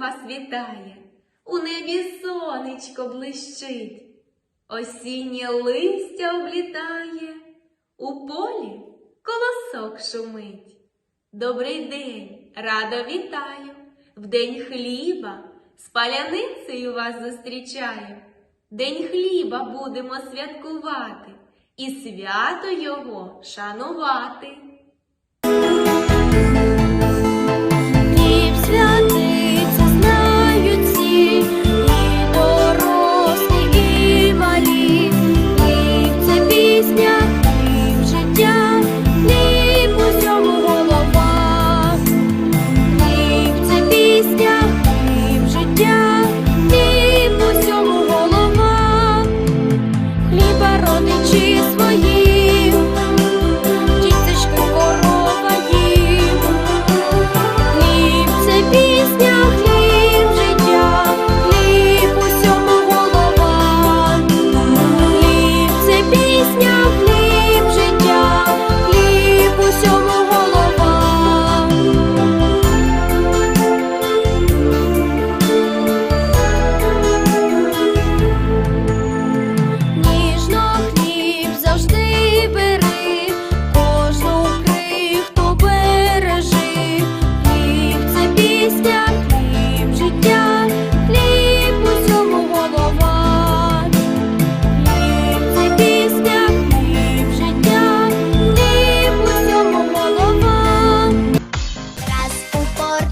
вас вітає, у небі сонечко блищить, осіннє листя облітає, у полі колосок шумить. Добрий день, радо вітаю, в день хліба з паляницею вас зустрічаю. День хліба будемо святкувати і свято його шанувати.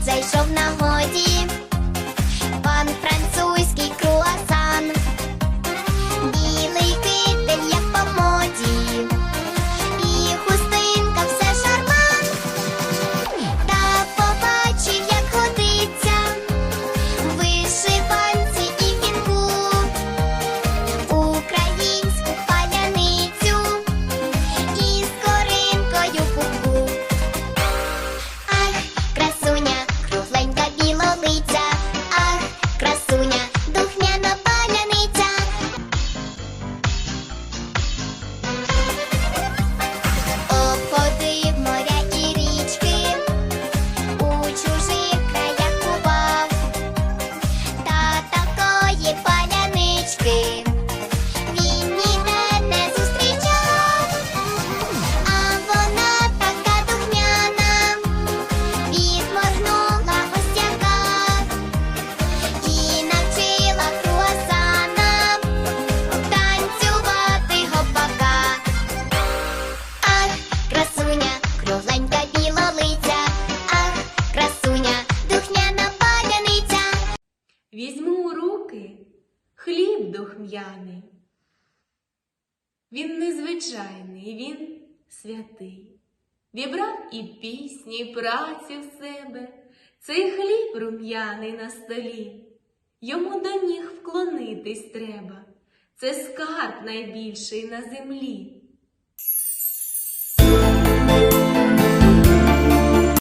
зайшов на гору. полум'яний. Він незвичайний, він святий. Вібрав і пісні, і праці в себе, цей хліб рум'яний на столі. Йому до ніг вклонитись треба, це скарб найбільший на землі.